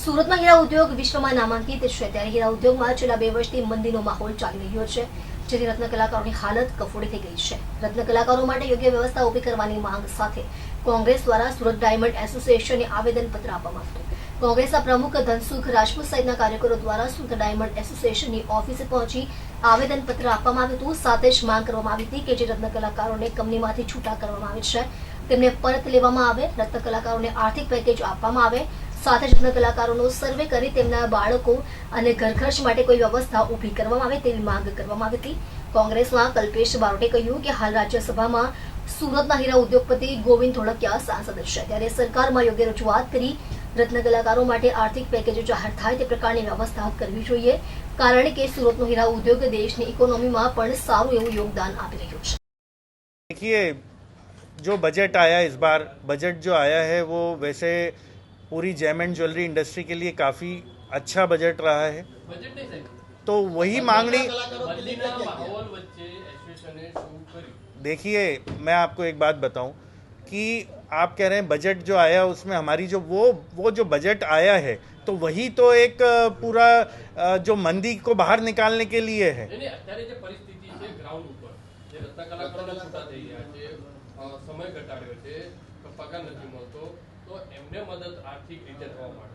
સુરતમાં હીરા ઉદ્યોગ વિશ્વમાં નામાંકિત છે. ત્યારે હીરા ઉદ્યોગમાં છેલ્લા બે વર્ષથી મંદીનો માહોલ ચાલી રહ્યો છે, જેથી રત્ન કલાકારોની હાલત કફોડી થઈ ગઈ છે. રત્ન કલાકારો માટે યોગ્ય વ્યવસ્થા ઊભી કરવાની માંગ સાથે કોંગ્રેસ દ્વારા સુરત ડાયમંડ એસોસિએશનને આવેદનપત્ર આપવામાં આવ્યું કોંગ્રેસના પ્રમુખ ધનસુખ રાજપૂત સહિતના કાર્યકરો દ્વારા સુરત ડાયમંડ એસોસિએશનની ઓફિસે પહોંચી આવેદનપત્ર આપવામાં આવ્યું હતું. સાથે જ માંગ કરવામાં આવી હતી કે જે રત્ન કલાકારોને કંપનીમાંથી છૂટા કરવામાં આવે છે, તેમને પરત લેવામાં આવે. રત્ન કલાકારોને આર્થિક પેકેજ આપવામાં આવે. સાથે જ રત્ન કલાકારોનો સર્વે કરી તેમના બાળકો અને ઘર ખર્ચ માટે કોઈ વ્યવસ્થા ઊભી કરવામાં આવે તેવી માંગ કરવામાં આવી હતી કોંગ્રેસના કલ્પેશ બારોટે કહ્યું કે હાલ રાજ્યસભામાં સુરતના હીરા ઉદ્યોગપતિ ગોવિંદ ધોળકિયા સાંસદ છે ત્યારે સરકારમાં યોગ્ય રજૂઆત કરી રત્ન કલાકારો માટે આર્થિક પેકેજો જાહેર થાય તે પ્રકારની વ્યવસ્થા કરવી જોઈએ કારણ કે સુરતનો હીરા ઉદ્યોગ દેશની ઇકોનોમીમાં પણ સારું એવું યોગદાન આપી રહ્યું છે देखिए जो बजट आया इस बार बजट जो आया है वो वैसे पूरी जैम एंड ज्वेलरी इंडस्ट्री के लिए काफ़ी अच्छा बजट रहा है બજેટ નહીં સાહેબ तो वही मांगनी મંદીના માહોલ વચ્ચે એસોસિએશને શું કર્યું देखिए मैं आपको एक बात बताऊं कि आप कह रहे हैं बजट जो आया उसमें हमारी जो वो वो जो बजट आया है तो वही तो एक अ, पूरा अ, जो मंदी को बाहर निकालने के लिए है નહીં નહીં અત્યારે જે પરિસ્થિતિ છે ગ્રાઉન્ડ ઉપર જે રત્ન કલાકારોને છૂટા થઈ ગયા છે અ, સમય ઘટાડ્યો છે પગાર નથી મળતો તો એમને મદદ આર્થિક રીતે થવા માટે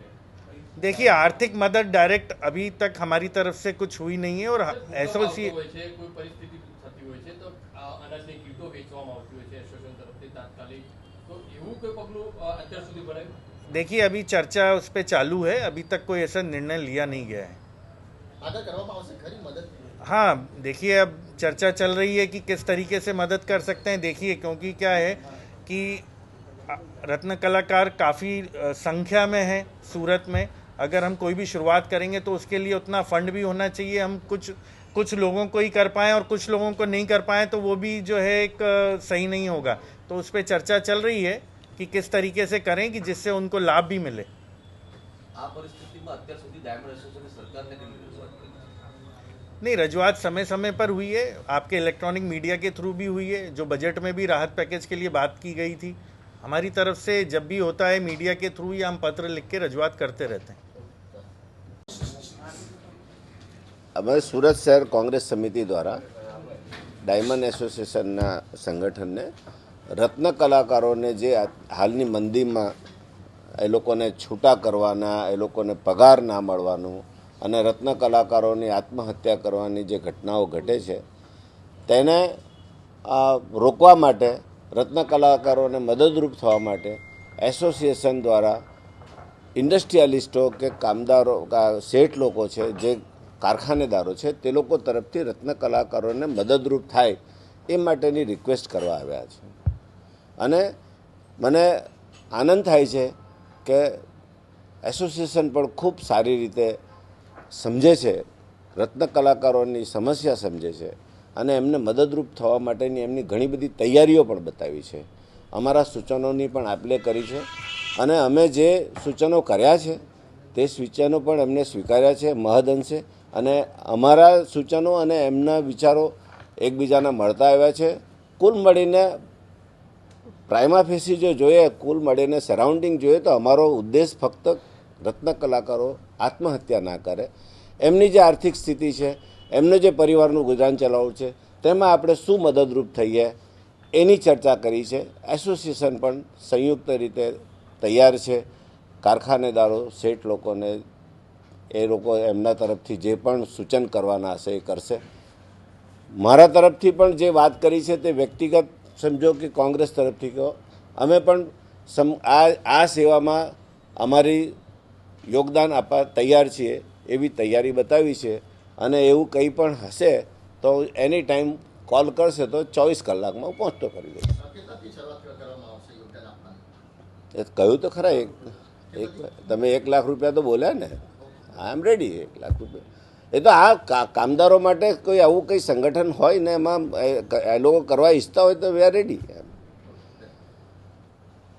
देखिए आर्थिक मदद डायरेक्ट अभी तक हमारी तरफ से कुछ हुई नहीं है और एसोसिए હોય છે કોઈ પરિસ્થિતિ થતી હોય છે તો આ અનાજની કીટો વેચવામાં આવતી હોય છે એસોસિએશન તરફથી તાત્કાલિક તો એવું કોઈ પગલું અ, અત્યાર સુધી ભરાયું देखिए अभी चर्चा उस पर चालू है अभी तक कोई ऐसा निर्णय लिया नहीं गया है આગળ કરવામાં આવશે ખરી મદદ हाँ देखिए अब चर्चा चल रही है कि किस तरीके से मदद कर सकते हैं देखिए क्योंकि क्या है कि अ, रत्न कलाकार काफ़ी संख्या में हैं सूरत में। अगर हम कोई भी शुरुआत करेंगे तो उसके लिए उतना फंड भी होना चाहिए। हम कुछ कुछ लोगों को ही कर पाएँ और कुछ लोगों को नहीं कर पाएँ तो वो भी जो है एक सही नहीं होगा। तो उस पर चर्चा चल रही है कि किस तरीके से करें कि जिससे उनको लाभ भी मिले। नहीं रजुआत समय समय पर हुई है। आपके इलेक्ट्रॉनिक मीडिया के थ्रू भी हुई है। जो बजट में भी राहत पैकेज के लिए बात की गई थी। हमारी तरफ से जब भी होता है मीडिया के थ्रू ही हम पत्र लिख के रजुआत करते रहते हैं અમે સુરત શહેર કોંગ્રેસ સમિતિ દ્વારા ડાયમંડ એસોસિએશનના સંગઠનને રત્ન કલાકારોને જે આ હાલની મંદીમાં એ લોકોને છૂટા કરવાના એ લોકોને પગાર ના મળવાનું અને રત્ન કલાકારોની આત્મહત્યા કરવાની જે ઘટનાઓ ઘટે છે તેને આ, રોકવા માટે રત્ન કલાકારોને મદદરૂપ થવા માટે એસોસિએશન દ્વારા ઇન્ડસ્ટ્રીયાલિસ્ટો કે કામદારો શેઠ લોકો છે, જે કારખાનેદારો છે, તે લોકો તરફથી રત્ન કલાકારોને મદદરૂપ થાય એ માટેની રિક્વેસ્ટ કરવા આવ્યા છે. અને મને આનંદ થાય છે કે એસોસિએશન પણ ખૂબ સારી રીતે સમજે છે, રત્ન કલાકારોની સમસ્યા સમજે છે. અને એમને મદદરૂપ થવા માટેની એમની ઘણી બધી તૈયારીઓ પણ બતાવી છે. અમારા સૂચનોની પણ આપલે કરી છે. અને અમે જે સૂચનો કર્યા છે, તે સૂચનો પણ એમને સ્વીકાર્યા છે, મહદઅંશે. અને અમારા સૂચનો અને એમના વિચારો એકબીજાના મળતા આવ્યા છે. કુલ મળીને પ્રાઇમા ફેસી જો જોઈએ, કુલ મળીને સરાઉન્ડિંગ જોઈએ તો અમારો ઉદ્દેશ ફક્ત રત્ન કલાકારો આત્મહત્યા ના કરે. એમની જે આર્થિક સ્થિતિ છે એમને જે પરિવારનું ગુજરાન ચલાવવું છે, તેમાં આપણે શું મદદરૂપ થઈએ એની ચર્ચા કરી છે. એસોસિએશન પણ સંયુક્ત રીતે તૈયાર છે. કારખાનેદારો, શેઠ લોકોને એ લોકો એમના તરફથી જે પણ સૂચન કરવાના હશે એ કરશે. મારા તરફથી પણ જે વાત કરી છે તે વ્યક્તિગત સમજો કે કોંગ્રેસ તરફથી કહો. અમે પણ સમ, આ આ સેવામાં અમારી યોગદાન આપવા તૈયાર છીએ, એવી તૈયારી બતાવી છે. અને એવું કંઈ પણ હશે, તો એની ટાઈમ કોલ કરશે તો ચોવીસ કલાકમાં પહોંચતો કરી દઈશ કહ્યું તો ખરા, એક એક, તમે એક લાખ રૂપિયા તો બોલ્યા ને. આઈ એમ રેડી એક લાખ રૂપિયા. એ તો આ કામદારો માટે કોઈ આવું કંઈ સંગઠન હોય ને એમાં, એ લોકો કરવા ઈચ્છતા હોય તો વે આર રેડી